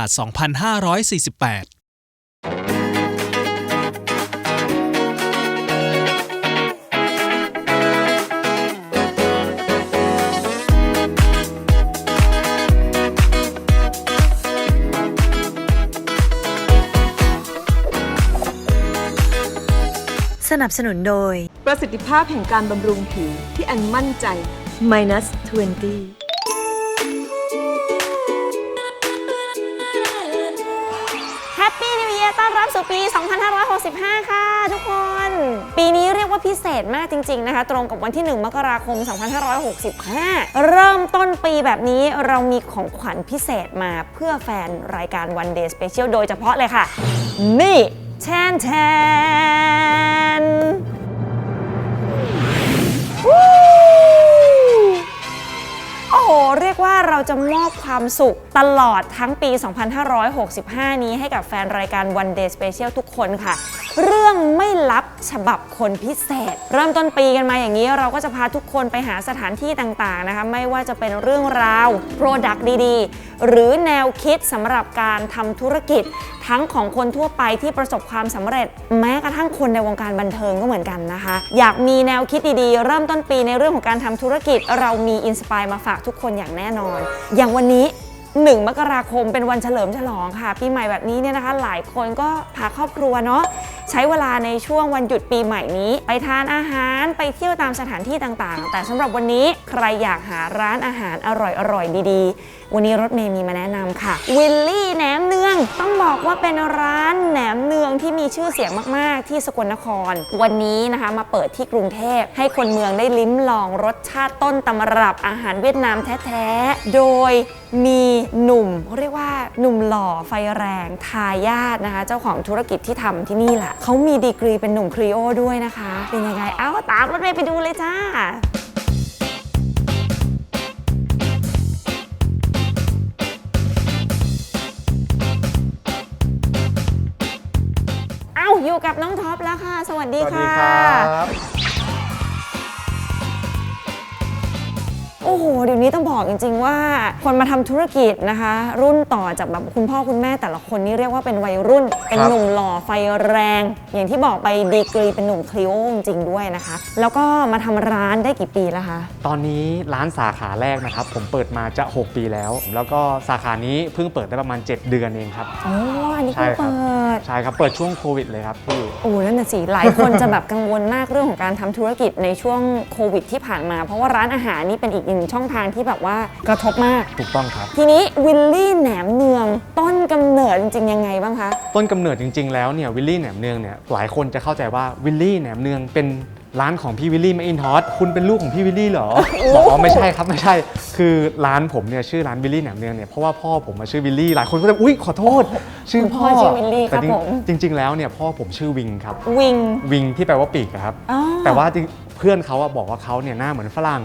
2548สนับสนุนโดย ประสิทธิภาพแห่งการบำรุงผิวที่อันมั่นใจ Minus 20 สู่ปี 2565 ค่ะทุกคน ปีนี้เรียกว่าพิเศษมากจริง ๆ นะคะ ตรงกับวันที่ 1 มกราคม 2565 เริ่มต้นปีแบบนี้เรามีของขวัญพิเศษมาเพื่อแฟนรายการ One Day Special โดยเฉพาะเลยค่ะ นี่แชนแชน เรียกว่าเราจะมอบความสุขตลอดทั้งปี 2565 นี้ให้กับแฟนรายการ One Day Special ทุกคนค่ะ เรื่องไม่ลับฉบับคนพิเศษ เริ่มต้นปีกันมาอย่างนี้ เราก็จะพาทุกคนไปหาสถานที่ต่างๆนะคะไม่ว่าจะเป็นเรื่องราว Product ดีๆ หรือแนวคิดสำหรับการทำธุรกิจ ทั้งของคนทั่วไปที่ประสบความสำเร็จ แม้กระทั่งคนในวงการบันเทิงก็เหมือนกันนะคะ อยากมีแนวคิดดีๆ เริ่มต้นปีในเรื่องของการทำธุรกิจ เรามีอินสปายมาฝากทุกคนอย่างแน่นอน อย่างวันนี้1มกราคมเป็นวันเฉลิมฉลองค่ะ ปีใหม่แบบนี้เนี่ยนะคะ หลายคนก็พาครอบครัวเนาะ ใช้เวลาในช่วงวันหยุดปีใหม่นี้ ไปทานอาหารไปเที่ยวตามสถานที่ต่างๆ แต่สำหรับวันนี้ใครอยากหาร้านอาหารอร่อยๆ ดีๆ วันนี้รถเมย์มีมาแนะนำค่ะวิลลี่แหนมเนือง ต้องบอกว่าเป็นร้านแหนมเนืองที่มีชื่อเสียงมากๆ ที่สกลนคร วันนี้นะคะมาเปิดที่กรุงเทพ ให้คนเมืองได้ลิ้มลองรสชาติต้นตำรับอาหารเวียดนามแท้ๆโดยมีหนุ่มเรียกว่า หนุ่มหล่อไฟแรงทายาทนะคะ เจ้าของธุรกิจที่ทำที่นี่แหละเขามีดีกรีเป็นหนุ่มครีโอด้วยนะคะ เป็นยังไง เอ้า ตามรถเมย์ไปดูเลยจ้าเอ้าอยู่กับน้องท็อปแล้วค่ะ สวัสดีสวัสดีค่ะ โอ้โหเดี๋ยวนี้ต้องบอกจริง ๆ ว่า คนมาทำธุรกิจนะคะ รุ่นต่อจากแบบคุณพ่อคุณแม่แต่ละคนนี่เรียกว่าเป็นวัยรุ่น เป็นครับหนุ่มหล่อไฟแรง อย่างที่บอกไปดีกรีเป็นหนุ่มคลีโอจริงๆด้วยนะคะ แล้วก็มาทำร้านได้กี่ปีแล้วคะ ตอนนี้ร้านสาขาแรกนะครับ ผมเปิดมาจะ 6 ปีแล้ว แล้วก็สาขานี้เพิ่งเปิดได้ประมาณ 7 เดือนเองครับ อ๋อ อันนี้ใช่เพิ่งครับ เปิด ใช่ครับ เปิดช่วงโควิดเลยครับพี่ โอ้นั่นน่ะสิ หลายคนจะแบบกังวลมากเรื่องของการทำธุรกิจในช่วงโควิดที่ผ่านมา เพราะว่าร้านอาหารนี่เป็นอีกหนึ่งช่องทางที่แบบว่ากระทบมาก ถูกต้องครับ ทีนี้วิลลี่แหนมเนือง ต้นกำเนิดจริงๆยังไงบ้างคะ ต้นกำเนิดจริง ๆ แล้วเนี่ยวิลลี่แหนมเนืองเนี่ยหลายคนจะเข้าใจว่าวิลลี่แหนมเนืองเป็นร้านของพี่วิลลี่แมคอินทอสคุณเป็นลูกของพี่วิลลี่เหรอ บอกว่าไม่ใช่ครับไม่ใช่ คือร้านผมเนี่ยชื่อร้านวิลลี่แหนมเนืองเนี่ยเพราะว่าพ่อผมมาชื่อวิลลี่หลายคนก็จะอุ้ยขอโทษ ชื่อคุณพ่พ่ออชื่อวิลลี่ครับแต่ผม จริงจริง ๆ แล้วเนี่ยพ่อผมชื่อวิงครับ วิง วิงที่แปลว่าปีกอะครับ อ๋อ แต่ว่าจริงเพื่อนเขาอะบอกว่าเขาเนี่ยหน้าเหมือนฝรั่ง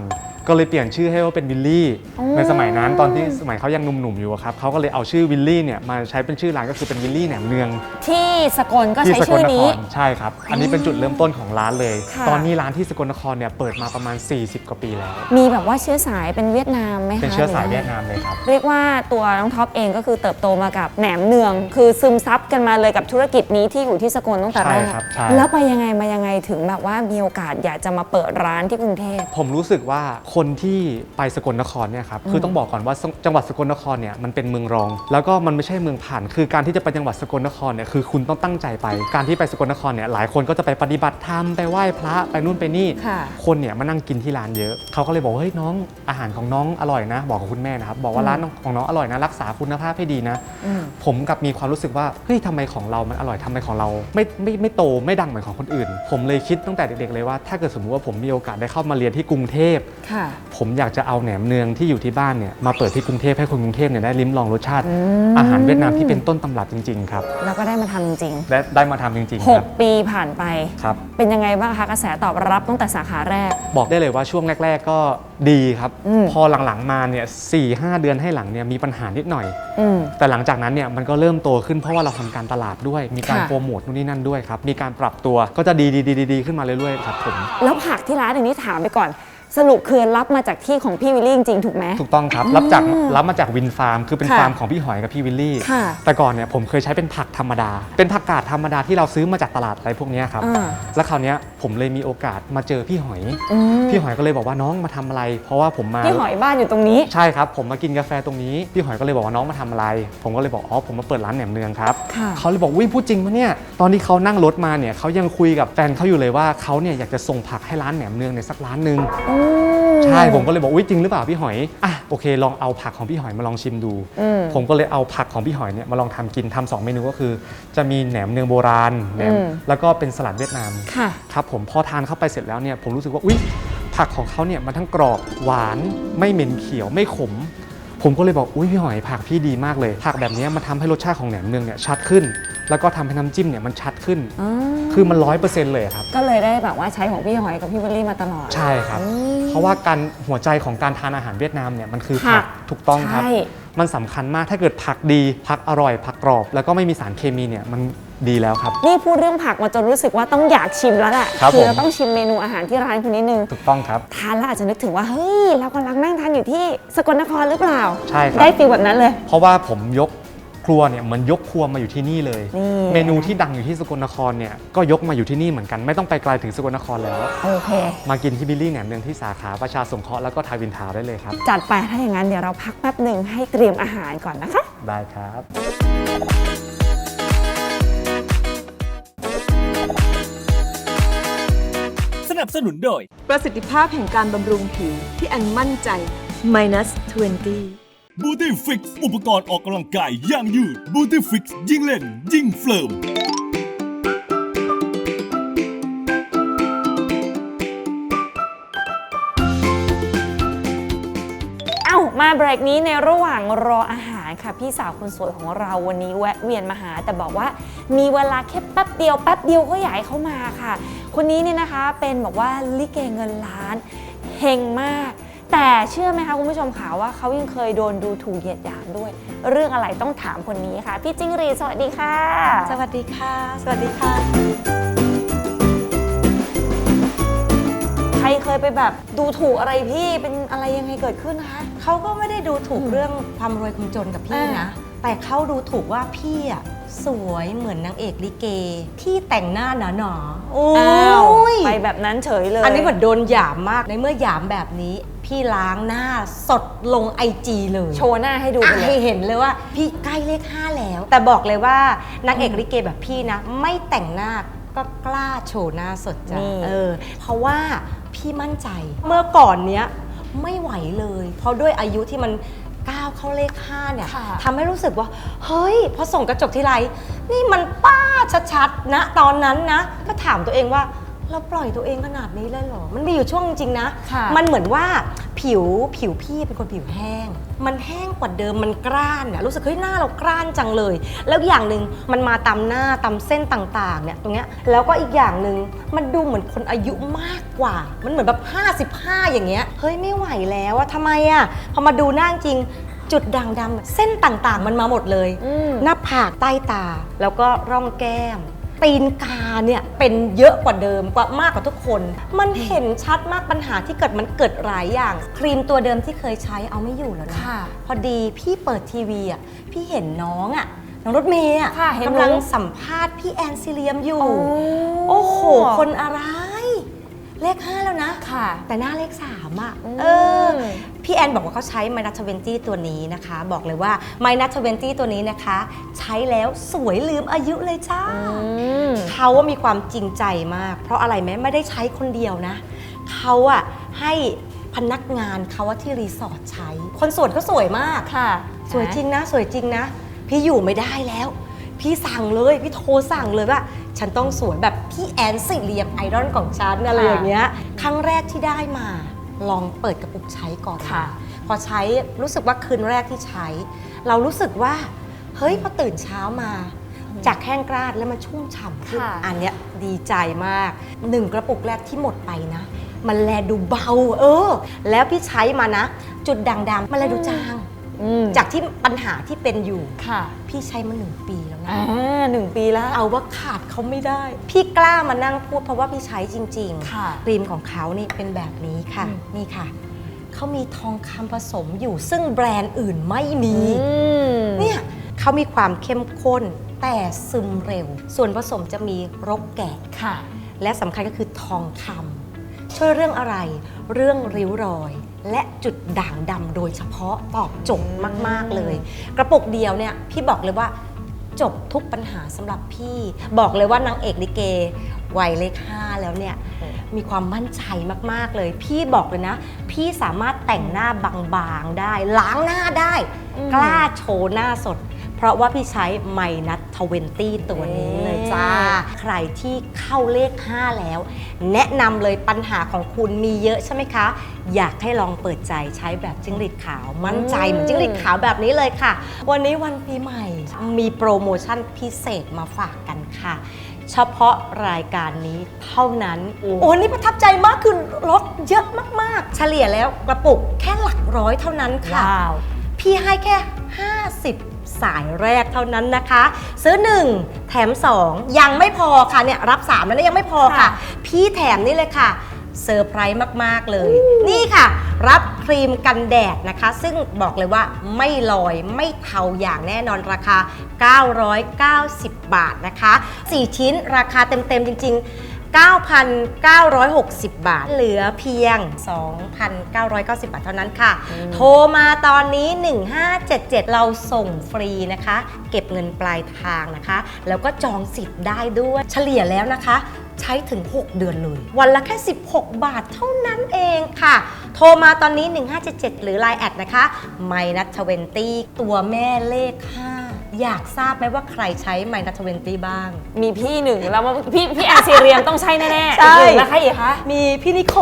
ก็เลยเปลี่ยนชื่อให้ว่าเป็นวิลลี่อ๋อในสมัยนั้นตอนที่สมัยเขายังหนุ่มๆอยู่อะครับเขาก็เลยเอาชื่อวิลลี่เนี่ยมาใช้เป็นชื่อร้านก็คือเป็นวิลลี่แหนมเนือง ที่สกลก็ที่ใช้สกชื่ลอนคนี้ รใช่ครับ อันนี้เป็นจุดเริ่มต้นของร้านเลย ค่ะ ตอนนี้ร้านที่สกลนครเนี่ยเปิดมาประมาณ 40 กว่าปีแล้ว มีแบบว่าเชื้อสายเป็นเวียดนามไหมคะเป็นเชื้อสายหรืเวียดนามเลยครับ เรียกว่าตัวน้องท็อปเองก็คือเติบโตมากับแหนมเนือง คือซึมซับกันมาเลยกับธุรกิจนี้ที่อยู่ที่สกลตั้งแต่แรกใช่ครับใช่ แล้วไปยังไงมายังไงถึงแบบว่ามีโอกาสอยากจะมาเปิดร้านที่กรุงเทพ ผมรู้สึกว่าคนที่ไปสกลนครเนี่ยครับคือต้องบอกก่อนว่าจังหวัดสกลนครเนี่ยมันเป็นเมืองรอง แล้วก็มันไม่ใช่เมืองผ่าน คือการที่จะไปจังหวัดสกลนครเนี่ยคือคุณต้องตั้งใจไป การที่ไปสกลนครเนี่ยหลายคนก็จะไปปฏิบัติธรรมไปไหว้พระไปนู่นไปนี่ค่ะคนเนี่ยมานั่งกินที่ร้านเยอะเขาก็เลยบอกว่าเฮ้ยน้องอาหารของน้องอร่อยนะ บอกกับคุณแม่นะครับบอกว่าร้านของน้องอร่อยนะรักษาคุณภาพให้ดีนะอืมผมกลับมีความรู้สึกว่าเฮ้ยทำไมของเรามันอร่อยทำไมของเรา ไม่ไม่ไม่โตไม่ดังเหมือนของคนอื่น ผมเลยคิดตั้งแต่เด็กๆเลยว่าถ้าเกิดสมมุติว่าผมมีโอกาสได้เข้ามาเรียนที่กรุงเทพค่ะผมอยากจะเอาแหนมเนืองที่อยู่ที่บ้านเนี่ยมาเปิดที่กรุงเทพให้คนกรุงเทพเนี่ยได้ลิ้มลองรสชาติ อาหารเวียดนามที่เป็นต้นตำรับจริงๆครับแล้วก็ได้มาทำจริงและได้มาทำจริงๆๆครับ6ปีผ่านไป ครับ เป็นยังไงบ้างคะกระแสตอบรับตั้งแต่สาขาแรก บอกได้เลยว่าช่วงแรก ๆ ก็ดีครับ อืม พอหลังๆมาเนี่ยสี่ห้าเดือนให้หลังเนี่ยมีปัญหานิดหน่อย อืม แต่หลังจากนั้นเนี่ยมันก็เริ่มโตขึ้นเพราะว่าเราทำการตลาดด้วย มีการค่ะ โปรโมทนู่นนี่นั่นด้วยครับ มีการปรับตัวก็จะดีดีดีดีดีขึ้นมาเรื่อยๆครับผม แล้วผักที่ร้านอย่างนี้ถามไปก่อน สรุปคือรับมาจากที่ของพี่วิลลี่จริงๆถูกไหม ถูกต้องครับ รับจากรับมาจากวินฟาร์ม คือเป็นค่ะฟาร์มของพี่หอยกับพี่วิลลี่ ค่ะแต่ก่อนเนี่ยผมเคยใช้เป็นผักธรรมดา เป็นผักกาดธรรมดาที่เราซื้อมาจากตลาดอะไรพวกเนี้ยครับ อ่า แล้วคราวเนี้ยผมเลยมีโอกาสมาเจอพี่หอย อืมพี่หอยก็เลยบอกว่าน้องมาทำอะไร เพราะว่าผมมา พี่หอยบ้านอยู่ตรงนี้ ใช่ครับ ผมมากินกาแฟตรงนี้ พี่หอยก็เลยบอกว่าน้องมาทำอะไร ผมก็เลยบอกอ๋อผมมาเปิดร้านแหนมเนืองครับค่ะ เขาเลยบอกวิพูดจริงปะเนี่ยตอนที่เขานั่งรถมาเนี่ยเขายังคุยกับแฟนเขาอยู่เลยว่าเขาเนี่ยอยากจะส่งผักให้ร้านแหนมเนืองเนี่ยสักร้านหนึ่ง อืมใช่ผมก็เลยบอกวิจริงหรือเปล่าพี่หอยอะโอเค ลองเอาผักของพี่หอยมาลองชิมดูอืมผมก็เลยเอาผักของพี่หอยเนี่ยมาลองทำกินทำสองเมนูก็คือ จะมีแหนมเนืองโบราณแหนมอืมแล้วก็เป็นสลัดเวียดนามค่ะครับผมพอทานเข้าไปเสร็จแล้วเนี่ยผมรู้สึกว่าอุ๊ยผักของเขาเนี่ยมันทั้งกรอบหวานไม่เหม็นเขียวไม่ขมผมก็เลยบอกอุ้ยพี่หอยผักพี่ดีมากเลย ผักแบบเนี้ยมันทำให้รสชาติของแหนมเนืองเนี่ยชัดขึ้น แล้วก็ทำให้น้ำจิ้มเนี่ยมันชัดขึ้น อืมคือมันร้อยเปอร์เซ็นต์เลยครับ ก็เลยได้แบบว่าใช้ของพี่หอยกับพี่วิลลี่มาตลอด ใช่ครับเพราะว่าการหัวใจของการทานอาหารเวียดนามเนี่ยมันคือผัผักกถูกต้องครับ ใช่ มันสำคัญมากถ้าเกิดผักดี ผักอร่อย ผักกรอบ แล้วก็ไม่มีสารเคมีเนี่ยมันดีแล้วครับ นี่พูดเรื่องผักมาจนรู้สึกว่าต้องอยากชิมแล้วแหละครับอผม เราต้องชิมเมนูอาหารที่ร้านคุณนิดนึง ถูกต้องครับ ทานแล้วอาจจะนึกถึงว่า เฮ้ย เรากำลังนั่งทานอยู่ที่สกลนครหรือเปล่า ใช่ครับ ได้ฟีลแบบนั้นเลย เพราะว่าผมยก ครัวเนี่ยเหมือนยกครัวมาอยู่ที่นี่เลย นี่ เมนูที่ดังอยู่ที่สกลนครเนี่ยก็ยกมาอยู่ที่นี่เหมือนกันไม่ต้องไปไกลถึงสกลนครแล้ว โอเค มากินที่บิลลี่แหนมเนืองที่สาขาประชาสงเคราะห์แล้วก็ทาวินทาวน์ได้เลยครับ จัดไปถ้าอย่างนั้นเดี๋ยวเราพักแป๊บหนึ่งให้เตรียมอาหารก่อนนะคะ ได้ครับ สนับสนุนโดย ประสิทธิภาพแห่งการบำรุงผิวที่แอนมั่นใจ minus 20 b o o t y Fix อุปกรณ์ออกกำลังกายย่างยืด b o o t y Fix ยิ่งเล่น ยิ่งเฟิร์มเอ้ามาเบรกนี้ในระหว่างรออาหารค่ะ พี่สาวคนสวยของเราวันนี้แวะเวียนมาหา แต่บอกว่ามีเวลาแค่แป๊บเดียวแป๊บเดียวก็อยากให้เขามาค่ะ คนนี้เนี่ยนะคะเป็นบอกว่าลิเกเงินล้านเฮงมาก แต่เชื่อไหมคะคุณผู้ชมคะว่าเขายังเคยโดนดูถูกเหยียดหยามด้วย เรื่องอะไรต้องถามคนนี้ค่ะ พี่จิ้งหรีดสวัสดีค่ะ สวัสดีค่ะ สวัสดีค่ะ ใครเคยไปแบบดูถูกอะไรพี่เป็นอะไรยังไงเกิดขึ้นคะ เขาก็ไม่ได้ดูถูกเรื่องความรวยความจนกับพี่อ่านะ แต่เขาดูถูกว่าพี่อะสวยเหมือนนางเอกลิเกที่แต่งหน้าหนาหนาๆโอ้อ้าวยไปแบบนั้นเฉยเลย อันนี้เหมือนโดนหยามมากในเมื่อหยามแบบนี้ พี่ล้างหน้าสดลงไอจีเลยโชว์หน้าให้ดูไปอะเลให้ย เห็นเลยว่าพี่ใกล้เลขห้าแล้ว แต่บอกเลยว่านางเอกลิเกแบบพี่นะ ไม่แต่งหน้าก็กล้าโชว์หน้าสดจ้ะนี่ เออ เพราะว่าพี่มั่นใจ เมื่อก่อนเนี้ยไม่ไหวเลย เพราะด้วยอายุที่มันก้าวเข้าเลขห้าเนี่ยค่ะ ทำให้รู้สึกว่า เฮ้ยพอส่องกระจกทีไรนี่มันป้าชัดๆนะตอนนั้นนะ ก็ถามตัวเองว่า เราปล่อยตัวเองขนาดนี้เลยเหรอ มันมีอยู่ช่วงจริงๆนะ ค่ะ มันเหมือนว่าผิวผิวพี่เป็นคนผิวแห้ง มันแห้งกว่าเดิม มันกร้านอะรู้สึกเฮ้ยหน้าเรากร้านจังเลย แล้วอย่างหนึ่งมันมาตามหน้าตามเส้นต่างๆ เนี่ยตรงเนี้ย แล้วก็อีกอย่างหนึ่งมันดูเหมือนคนอายุมากกว่า มันเหมือนแบบ 55 อย่างเงี้ย เฮ้ยไม่ไหวแล้วอะทำไมอะพอมาดูหน้าจริง จุดด่างดำเส้นต่างๆ มันมาหมดเลย อืม หน้าผากใต้ตา แล้วก็ร่องแก้ม ตีนกาเนี่ยเป็นเยอะกว่าเดิมกว่ามากกว่าทุกคน มันเห็นชัดมากปัญหาที่เกิดมันเกิดหลายอย่าง ครีมตัวเดิมที่เคยใช้เอาไม่อยู่แล้วนะค่ะพอดีพี่เปิดทีวีอะพี่เห็นน้องอะน้องรถเมย์อะค่ะเห็นกำลังรู้สัมภาษณ์พี่แอนซิเลียมอยู่ โอ้โอ้โหคนอะไร เลขห้าแล้วนะ ค่ะ แต่หน้าเลขสามอะอืมเออ พี่แอนบอกว่าเขาใช้ m y n u t 20ตัวนี้นะคะ บอกเลยว่า m y n u t 20ตัวนี้นะคะ ใช้แล้วสวยลืมอายุเลยจ้าอืมเขาว่ามีความจริงใจมาก เพราะอะไรไหมไม่ได้ใช้คนเดียวนะ เขาอะให้พนักงานเขาว่าที่รีสอร์ทใช้ คนสวยก็สวยมากค่ะ สวยจริงนะ สวยจริงนะ พี่อยู่ไม่ได้แล้ว พี่สั่งเลย พี่โทรสั่งเลยว่า ฉันต้องสวยแบบพี่แอนสิเรียมไอดอลของฉันอะไรอย่างเงี้ยครั้งแรกที่ได้มาลองเปิดกระปุกใช้ก่อนค่ะ พอใช้รู้สึกว่าคืนแรกที่ใช้ เรารู้สึกว่า เฮ้ยพอตื่นเช้ามาจากแห้งกร้านแล้วมันชุ่มฉ่ำขึ้นค่ะอันเนี้ยดีใจมากหนึ่งกระปุกแรกที่หมดไปนะ มันแลดูเบา เออ แล้วพี่ใช้มานะ จุดด่างๆมันแลดูจาง อืมจากที่ปัญหาที่เป็นอยู่ ค่ะพี่ใช้มาหนึ่งปีแล้วนะ อ่าหนึ่งปีแล้ว เอาว่าขาดเขาไม่ได้ พี่กล้ามานั่งพูดเพราะว่าพี่ใช้จริงค่ะ ครีมของเขานี่เป็นแบบนี้ค่ะ อืม นี่ค่ะ เขามีทองคำผสมอยู่ ซึ่งแบรนด์อื่นไม่มี อืม เนี่ยเขามีความเข้มข้นแต่ซึมเร็ว ส่วนผสมจะมีรกแกะ ค่ะ และสำคัญก็คือทองคำช่วยเรื่องอะไร เรื่องริ้วรอย และจุดด่างดำโดยเฉพาะตอบโจทย์มาก ๆ เลย กระปุกเดียวเนี่ยพี่บอกเลยว่าจบทุกปัญหาสำหรับพี่ บอกเลยว่านางเอกลิเกวัยเลขห้าแล้วเนี่ยมีความมั่นใจมากๆเลย พี่บอกเลยนะ พี่สามารถแต่งหน้าบางๆได้ ล้างหน้าได้อืมกล้าโชว์หน้าสด เพราะว่าพี่ใช้ไมนัททเวนตี้ตัวนี้เลยจ้า ใครที่เข้าเลข 5 แล้ว แนะนำเลยปัญหาของคุณมีเยอะใช่ไหมคะ อยากให้ลองเปิดใจใช้แบบจิ้งหรีดขาวมั่นใจเหมือนจิ้งหรีดขาวแบบนี้เลยค่ะ วันนี้วันปีใหม่ มีโปรโมชั่นพิเศษมาฝากกันค่ะ เฉพาะรายการนี้เท่านั้น โอ้นี่ประทับใจมากคือลดเยอะมากๆ เฉลี่ยแล้วกระปุกแค่หลักร้อยเท่านั้นค่ะว้าว พี่ให้แค่ 50 สายแรกเท่านั้นนะคะ ซื้อ 1 แถม 2 ยังไม่พอค่ะเนี่ยรับ 3 แล้วนะยังไม่พอค่ะ ค่ะ พี่แถมนี่เลยค่ะเซอร์ไพรส์มาก ๆ เลย นี่ค่ะ รับครีมกันแดดนะคะ ซึ่งบอกเลยว่าไม่ลอยไม่เทาอย่างแน่นอนราคา 990 บาทนะคะ 4 ชิ้นราคาเต็ม ๆ จริง ๆ 9,960 บาท เหลือเพียง 2,990 บาทเท่านั้นค่ะ โทรมาตอนนี้ 1577 เราส่งฟรีนะคะ เก็บเงินปลายทางนะคะ แล้วก็จองสิทธิ์ได้ด้วย เฉลี่ยแล้วนะคะ ใช้ถึง 6 เดือนเลย วันละแค่ 16 บาทเท่านั้นเองค่ะ โทรมาตอนนี้ 1577 หรือ Line แอดนะคะ m y n u t 20ตัวแม่เลข 5 อยากทราบไหมว่าใครใช้ m y n u t 20บ้าง มีพี่หนึ่งแล้วว่าพี่พี่อาซีเรียมต้องใช่แน่ๆใช่ อีกหนึ่งแล้วใครอีกคะ มีพี่นิโค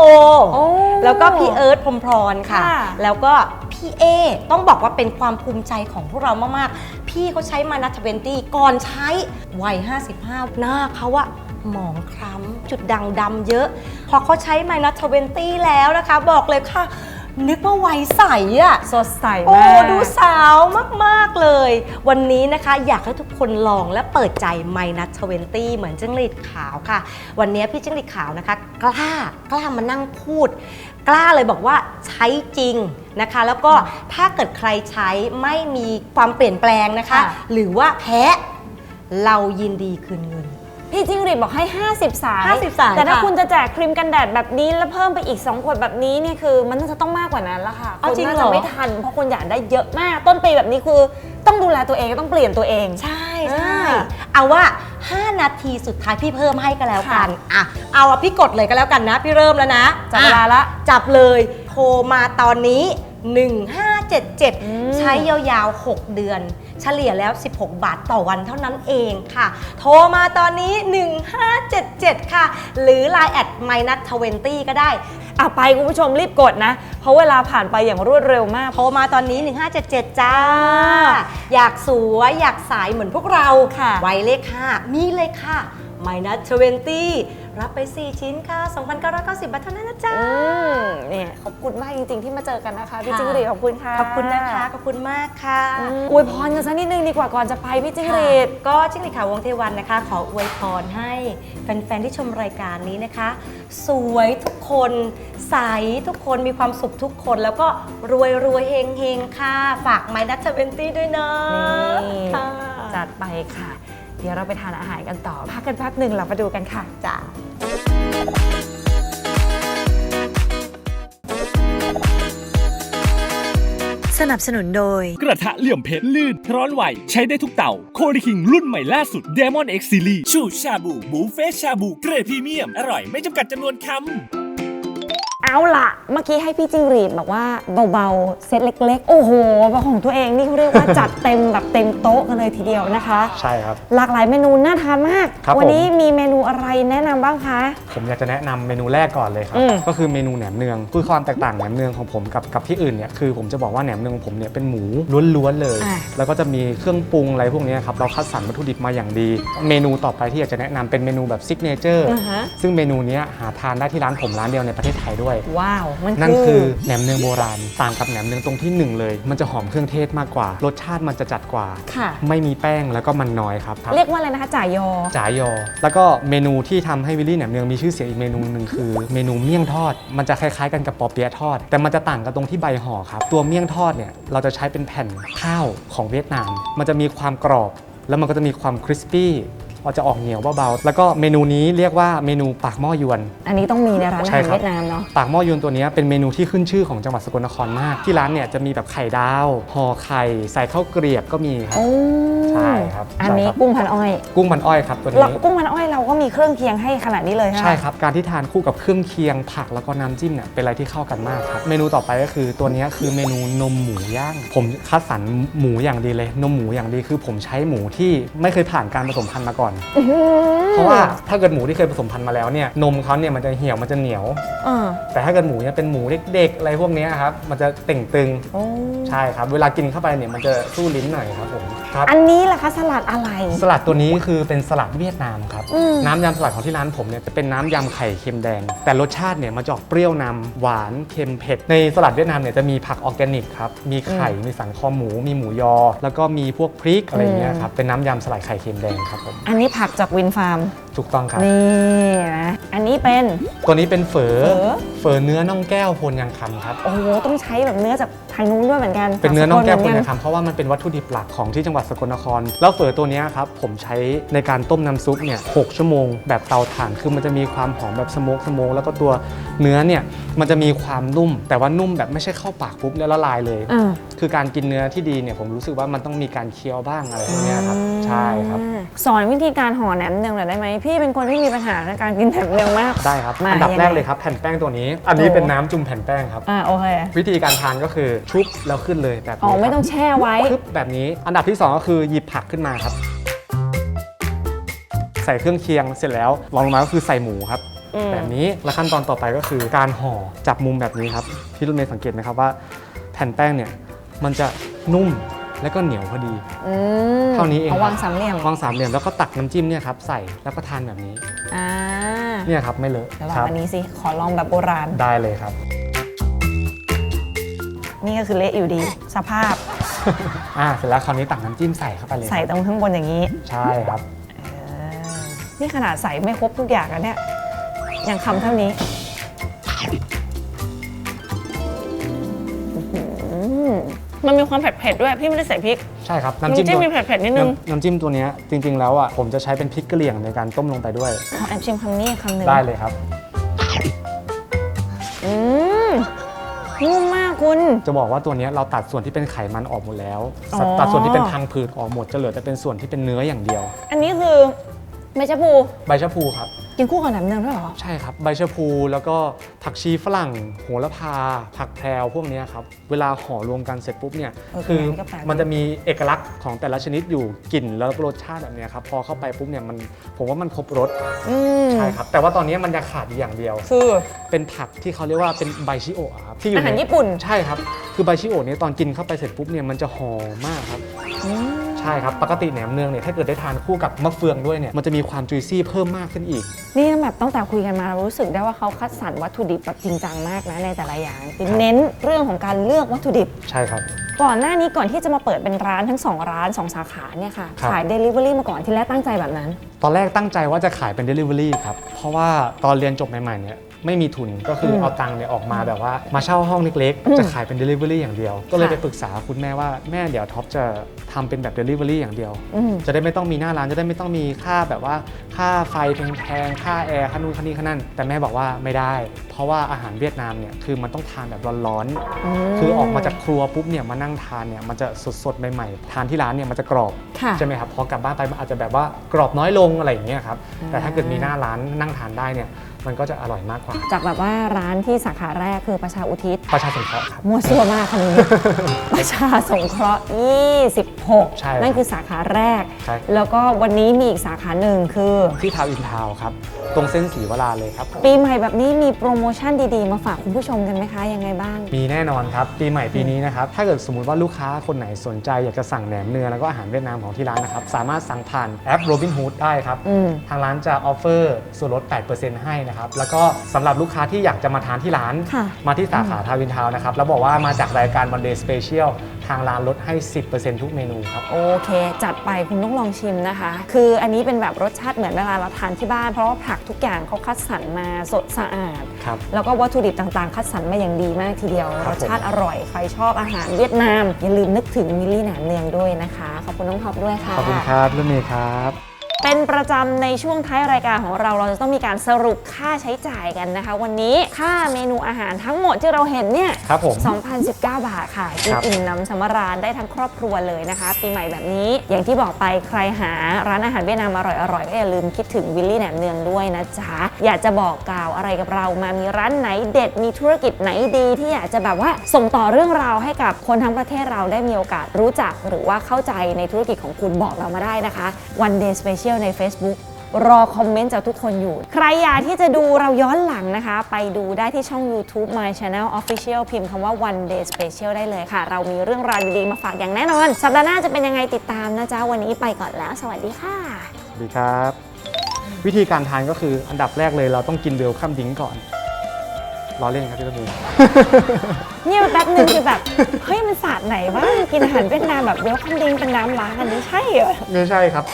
โอ้แล้วก็พี่เอิร์ธพรหมพรค่ะ ค่ะแล้วก็พี่เอ ต้องบอกว่าเป็นความภูมิใจของพวกเรามาก ๆ พี่เขาใช้มานัทเวนตี้ก่อนใช้วัย 55 หน้าเขาอะหมองคล้ำจุดด่างดำเยอะ พอเขาใช้มานัทเวนตี้แล้วนะคะ บอกเลยค่ะ นึกว่าวัยใสอะสดใสโอ้มากดูสาวมาก ๆ เลย วันนี้นะคะอยากให้ทุกคนลองและเปิดใจไมนัทเวนตี้เหมือนจิ้งหรีดขาวค่ะ วันนี้พี่จิ้งหรีดขาวนะคะ กล้ากล้ามานั่งพูด กล้าเลยบอกว่าใช้จริงนะคะ แล้วก็ถ้าเกิดใครใช้ไม่มีความเปลี่ยนแปลงนะคะค่ะหรือว่าแพ้เรายินดีคืนเงิน พี่จิ้งหรีดบอกให้ 50 สาย 50สายแต่ถ้าค่ะคุณจะแจกครีมกันแดดแบบนี้แล้วเพิ่มไปอีก 2 ขวดแบบนี้เนี่ยคือมันน่าจะต้องมากกว่านั้นละค่ะเอาจริงคนน่าเหรจะอ ไม่ทันเพราะคนอยากได้เยอะมาก ต้นปีแบบนี้คือต้องดูแลตัวเองต้องเปลี่ยนตัวเอง ใช่ใช่อ่าเอาว่า 5 นาทีสุดท้ายพี่เพิ่มให้ก็แล้วกันค่ะอะเอาอะพี่กดเลยก็แล้วกันนะ พี่เริ่มแล้วนะจับเวลาละอ่จับเลยโทรมาตอนนี้ 1577 ม ใช้ยาวๆ 6 เดือน เฉลี่ยแล้ว 16 บาทต่อวันเท่านั้นเองค่ะ โทรมาตอนนี้ 1577 ค่ะ หรือ Line แอด minus 20ก็ได้อะไปคุณผู้ชมรีบกดนะ เพราะเวลาผ่านไปอย่างรวดเร็วมาก โทรมาตอนนี้ 1577 จ้า อยากสวย อยากสายเหมือนพวกเราค่ะไวเลข5มีเลยค่ะ minus 20 รับไป 4 ชิ้นค่ะ 2,990 บาทเท่านั้นนะจ๊ะ อืมเนี่ยขอบคุณมากจริง ๆ ที่มาเจอกันนะคะพี่ค่ะ จิ้งหรีดขอบคุณค่ะขอบคุณนะคะ ขอบคุณมากค่ะ อืมอวยพรกันสักนิดนึงดีกว่าก่อนจะไปพี่จิ้งหรีด ก็จิ้งหรีดขาววงเทวันนะคะ ขออวยพรให้แฟน ๆ ที่ชมรายการนี้นะคะ สวยทุกคนใสทุกคนมีความสุขทุกคน แล้วก็รวยรวยๆเฮงเฮงๆค่ะ ฝากไมดัตเทเวนตี้ด้วยนะนี่ ค่ะ จัดไปค่ะ เดี๋ยวเราไปทานอาหารกันต่อ พักกันแป๊บหนึ่งเรามาดูกันค่ะ จ้าสนับสนุนโดย กระทะเหลี่ยมเพชรลื่น ร้อนไหวใช้ได้ทุกเต่า โคดิคิงรุ่นใหม่ล่าสุด Demon X Series ชูชาบูบูเฟ่ชาบู เกรดพรีเมียม อร่อยไม่จำกัดจำนวนคำ เอาล่ะ เมื่อกี้ให้พี่จิงหรีดบอกว่าเบาๆ เซตเล็กๆ โอ้โหของตัวเองนี่เขาเรียกว่าจัดเต็มแบบเต็มโต๊ะกันเลยทีเดียวนะคะ ใช่ครับ หลากหลายเมนูน่าทานมาก ครับวันี้ผมมีเมนูอะไรแนะนำบ้างคะ ผมอยากจะแนะนำเมนูแรกก่อนเลยครับ อืม ก็คือเมนูแหนมเนืองคือความแตกต่างแหนมเนืองของผมกับกับที่อื่นเนี่ยคือผมจะบอกว่าแหนมเนืองของผมเนี่ยเป็นหมูล้วนๆเลย อ่าแล้วก็จะมีเครื่องปรุงอะไรพวกเนี้ยครับเราคัดสรรวัตถุดิบมาอย่างดี เมนูต่อไปที่อยากจะแนะนำเป็นเมนูแบบซิกเนเจอร์ อ่าฮะ ซึ่งเมนูเนี้ยหาทานได้ที่ร้านผมร้านเดียวในประเทศไทยด้วยด้วยว้าวมันนั่นคืคืออแหนมเนืองโบราณ ต่างกับแหนมเนืองตรงที่หนึ่งเลย มันจะหอมเครื่องเทศมากกว่า รสชาติมันจะจัดกว่า ค่ะ ไม่มีแป้งแล้วก็มันน้อยครับครับเรียกว่าอะไรนะคะจ่ายอจ๋ายอ แล้วก็เมนูที่ทำให้วิลลี่แหนมเนืองมีชื่อเสียงอีกเมนูหนึ่งคือ เมนูเมี่ยงทอด มันจะคล้ายๆกันกับปอเปี๊ยะทอด แต่มันจะต่างกันตรงที่ใบห่อครับตัวเมี่ยงทอดเนี่ยเราจะใช้เป็นแผ่นข้าวของเวียดนาม มันจะมีความกรอบแล้วมันก็จะมีความคริสปี้ มันจะออกเหนียวเบาๆ แล้วก็เมนูนี้เรียกว่าเมนูปากหม้อยวน อันนี้ต้องมีในร้านอาใช่หารครับเวียดนามเนาะ ปากหม้อยวนตัวเนี้ยเป็นเมนูที่ขึ้นชื่อของจังหวัดสกลนครมาก ที่ร้านเนี่ยจะมีแบบไข่ดาว ห่อไข่ใส่ข้าวเกรียบก็มีครับโอ้ใช่ครับ อันนี้ใช่ครับกุ้งพันอ้อย กุ้งมันอ้อยครับตัวเรานี้กุ้งพันอ้อยเราก็มีเครื่องเคียงให้ขนาดนี้เลยค่ะใช่ครับ การที่ทานคู่กับเครื่องเคียงผักแล้วก็น้ำจิ้มเนี่ยเป็นอะไรที่เข้ากันมากครับ เมนูต่อไปก็คือตัวเนี้ยคือเมนูนมหมูย่าง ผมคัดสรรหมูอย่างดีเลย นมหมูอย่างดีคือผมใช้หมูที่ไม่เคยผ่านการผสมพันธุ์มาก่อนอื้อหือเพราะว่าถ้าเกิดหมูที่เคยผสมพันธุ์มาแล้วเนี่ยนมเขาเนี่ยมันจะเหี่ยวมันจะเหนียวเออแต่ถ้าเกิดหมูเนี่ยเป็นหมูเด็กๆอะไรพวกเนี้ยครับมันจะเต่งตึงโอ้ใช่ครับ เวลากินเข้าไปเนี่ยมันจะสู้ลิ้นหน่อยครับผม ครับ อันนี้ล่ะคะสลัดอะไร สลัดตัวนี้คือเป็นสลัดเวียดนามครับ อืม น้ำยำสลัดของที่ร้านผมเนี่ยจะเป็นน้ำยำไข่เค็มแดง แต่รสชาติเนี่ยมันจะออกเปรี้ยวนำหวานเค็มเผ็ด ในสลัดเวียดนามเนี่ยจะมีผักออร์แกนิกครับ มีไข่ มีสันคอหมู มีหมูยอ แล้วก็มีพวกพริกอะไรอย่างเงี้ยครับ เป็นน้ำยำสลัดไข่เค็มแดงครับผม อันนี้ผักจากวินฟาร์มถูกต้องครับ นี่นะอันนี้เป็นตัวนี้เป็นเฝอเฝอเฝอเนื้อน่องแก้วโพนยางคำครับ โอ้โหต้องใช้แบบเนื้อจากทางนู้นด้วยเหมือนกันเป็นเนื้อน่องแก้วเหโพมืนกัยางคำเพราะว่ามันเป็นวัตถุดิบหลักของที่จังหวัดสกลนคร แล้วเฝอตัวเนี้ยครับผมใช้ในการต้มน้ำซุปเนี่ยหกชั่วโมงแบบเตาถ่านคือมันจะมีความหอมแบบสโมกสโมกแล้วก็ตัวเนื้อเนี่ยมันจะมีความนุ่ม แต่ว่านุ่มแบบไม่ใช่เข้าปากปุ๊บแล้วละลายเลยอ่าคือการกินเนื้อที่ดีเนี่ยผมรู้สึกว่ามันต้องมีการเคี้ยวบ้างอะไรพวกเนี้ยครับใช่ครับ สอนวิธีการห่อแหนมเนืองหน่อยได้ไหมพี่เป็นคนที่มีปัญหาในการกินแหนมเนืองมาก ได้ครับ มาอันดับยังไง แรกเลยครับแผ่นแป้งตัวนี้ อันนี้โอ้เป็นน้ำจุ่มแผ่นแป้งครับ อ่าโอเค วิธีการทานก็คือชุบแล้วขึ้นเลยแบบอ๋อนี้ไม่ครับต้องแช่ไว้ปึ๊บแบบนี้ อันดับที่2ก็คือหยิบผักขึ้นมาครับ ใส่เครื่องเคียงเสร็จแล้วรองลงมาก็คือใส่หมูครับ อืม แบบนี้แล้วขั้นตอนต่อไปก็คือการห่อจับมุมแบบนี้ครับพี่รุ่นเมย์สังเกตไหมครับว่า แผ่นแป้งเนี่ยมันจะนุ่ม และก็เหนียวพอดี อืมเท่านี้เองเอาครับ วางสามเหลี่ยมวางสามเหลี่ยมแล้วก็ตักน้ำจิ้มเนี่ยครับใส่แล้วก็ทานแบบนี้อ่าเนี่ยครับไม่เลอะเดี๋ยวลอคงรับอันนี้สิ ขอลองแบบโบราณ ได้เลยครับ นี่ก็คือเละอยู่ดี สภาพอ่าเสร็จแล้วคราวนี้ตักน้ำจิ้มใส่เข้าไปเลยใส่ตรงข้างบนอย่างนี้ใช่ครับนี่ขนาดใส่ไม่ครบทุกอย่างแล้วเนี่ยยังคำเท่านี้ มันมีความเผ็ดๆด้วยพี่ไม่ได้ใส่พริก ใช่ครับน้ำน้ำจิ้จิ้มมมีตัวเผ็ดๆนิดนึงำน้ำจิ้มตัวเนี้ยจริง ๆ แล้วอะผมจะใช้เป็นพริกกะเหรี่ยงในการต้มลงไปด้วย ขอแอบชิมคำนี้คำหนึ่งได้เลยครับ อืมนุ่มมากคุณ จะบอกว่าตัวเนี้ยเราตัดส่วนที่เป็นไขมันออกหมดแล้ว อ๋อ ตัดส่วนที่เป็นพังผืดออกหมดจะเหลือแต่เป็นส่วนที่เป็นเนื้ออย่างเดียว อันนี้คือใบชะพู ใบชะพูครับ กินคู่กับแหนมเนืองด้วยเหรอ ใช่ครับ ใบชะพูแล้วก็ผักชีฝรั่ง โหระพา ผักแพรวพวกเนี้ยครับ เวลาห่อรวมกันเสร็จปุ๊บเนี่ยเออคือมันก็แปลก มันจะมีเอกลักษณ์ของแต่ละชนิดอยู่กลิ่นแล้วก็รสชาติแบบเนี้ยครับพอเข้าไปปุ๊บเนี่ยมันผมว่ามันครบรสอืมใช่ครับ แต่ว่าตอนนี้มันยังขาดอยู่อย่างเดียว คือ เป็นผักที่เขาเรียกว่าเป็นใบชิโอะครับที่อยู่อาหารในญี่ปุ่น ใช่ครับ คือใบชิโอะเนี่ยตอนกินเข้าไปเสร็จปุ๊บเนี่ยมันจะหอมมากครับ ใช่ครับปกติแหนมเนืองเนี่ยถ้าเกิดได้ทานคู่กับมะเฟืองด้วยเนี่ยมันจะมีความจุยซี่เพิ่มมากขึ้นอีก นี่แบบตั้งแต่คุยกันมาเรารู้สึกได้ว่าเขาคัดสรรวัตถุดิบแบบจริงจังมากนะในแต่ละอย่างคือครับเน้นเรื่องของการเลือกวัตถุดิบ ใช่ครับ ก่อนหน้านี้ก่อนที่จะมาเปิดเป็นร้านทั้ง 2 ร้าน 2 สาขาเนี่ยค่ะครับ ขาย Delivery มาก่อนที่แรกตั้งใจแบบนั้น ตอนแรกตั้งใจว่าจะขายเป็น Delivery ครับ เพราะว่าตอนเรียนจบใหม่ๆเนี่ย ไม่มีทุนก็คืออมเอาตังค์เนี่ยออกมาแบบว่ามาเช่าห้องเล็กอืมๆจะขายเป็น Delivery อย่างเดียว ก็เลยค่ะไปปรึกษาคุณแม่ว่าแม่เดี๋ยวท็อปจะทำเป็นแบบ Delivery อย่างเดียว อืม จะได้ไม่ต้องมีหน้าร้านจะได้ไม่ต้องมีค่าแบบว่าค่าไฟแพงๆค่าแอร์ค่านู่นค่านี่ค่านั่นแต่แม่บอกว่าไม่ได้ เพราะว่าอาหารเวียดนามเนี่ยคือมันต้องทานแบบร้อนๆคือออกมาจากครัวปุ๊บเนี่ยมานั่งทานเนี่ยมันจะสดๆใหม่ๆทานที่ร้านเนี่ยมันจะกรอบ ค่ะ ใช่ไหมครับพอกลับบ้านไปมันอาจจะแบบว่ากรอบน้อยลงอะไรอย่างเงี้ยครับแต่ถ้าเกิดมีหน้าร้านนั่งทานได้เนี่ย มันก็จะอร่อยมากกว่า จากแบบว่าร้านที่สาขาแรกคือประชาอุทิศ ประชาสงเคราะห์ครับ มั่วซั่วมากคำนี้ ประชาสงเคราะห์ 26 ใช่ครับนั่นคือสาขาแรก ใช่แล้วก็วันนี้มีอีกสาขาหนึ่งคือ ที่ทาวน์อินทาวน์ครับ ตรงเส้นสีวราเลยครับ ปีใหม่แบบนี้มีโปรโมชั่นดีๆ มาฝากคุณผู้ชมกันไหมคะ ยังไงบ้าง มีแน่นอนครับ ปีใหม่ปีนี้นะครับ ถ้าเกิดสมมติว่าลูกค้าคนไหนสนใจ อยากจะสั่งแหนมเนืองแล้วก็อาหารเวียดนามของที่ร้านนะครับ สามารถสั่งผ่านแอป Robinhood ได้ครับ อืม ทางร้านจะออฟเฟอร์ส่วนลด 8%ให้นะครับนะครับแล้วก็สำหรับลูกค้าที่อยากจะมาทานที่ร้าน ค่ะ มาที่สาขาทาวินทาวน์นะครับแล้วบอกว่ามาจากรายการ One Day Special ทางร้านลดให้ 10%ทุกเมนูครับ โอเค จัดไปคุณต้องลองชิมนะคะ คืออันนี้เป็นแบบรสชาติเหมือนเวลาเราทานที่บ้าน เพราะว่าผักทุกอย่างเขาคัดสรรมาสดสะอาด ครับ แล้วก็วัตถุดิบต่างๆ คัดสรรมาอย่างดีมากทีเดียว ครัรบสชาติอร่อย ใครชอบอาหารเวียดนาม อย่าลืมนึกถึงมิลลี่หนามเนืองด้วยนะคะ ขอบคุณน้องท็อปด้วยค่ะ ขอบคุณครับรถเมย์ครับ เป็นประจำในช่วงท้ายรายการของเราเราจะต้องมีการสรุปค่าใช้จ่ายกันนะคะ วันนี้ค่าเมนูอาหารทั้งหมดที่เราเห็นเนี่ยครับผม 2,019 บาทค่ะกินครับอิ่มน้ำสำราญได้ทั้งครอบครัวเลยนะคะปีใหม่แบบนี้อย่างที่บอกไปใครหาร้านอาหารเวียดนามอร่อยๆก็อย่าลืมคิดถึงวิลลี่แหนมเนืองด้วยนะจ๊ะอยากจะบอกกล่าวอะไรกับเรามามีร้านไหนเด็ดมีธุรกิจไหนดีที่อยากจะแบบว่าส่งต่อเรื่องราวให้กับคนทั้งประเทศเราได้มีโอกาสรู้จัก หรือว่าเข้าใจในธุรกิจของคุณบอกเรามาได้นะคะ One Day Special ใน Facebook รอคอมเมนต์จากทุกคนอยู่ ใครอยากที่จะดูเราย้อนหลังนะคะ ไปดูได้ที่ช่อง YouTube My Channel Official พิมพ์คำว่า One Day Special ได้เลยค่ะ เรามีเรื่องราวดีๆมาฝากอย่างแน่นอน สัปดาห์หน้าจะเป็นยังไงติดตามนะจ๊ะ วันนี้ไปก่อนแล้ว สวัสดีค่ะ สวัสดีครับ วิธีการทานก็คืออันดับแรกเลยเราต้องกินเวลคัมดิ้งก่อนรอเล่นครับพี่รถเมย์เนี่ยแป๊บนึงคือแบบ เฮ้ย มันศาสตร์ไหนวะกินอาหารเวียดนามแบบเวลคัมดิงเป็นน้ำล้างอันนี้ใช่เหรอไม่ใช่ครับ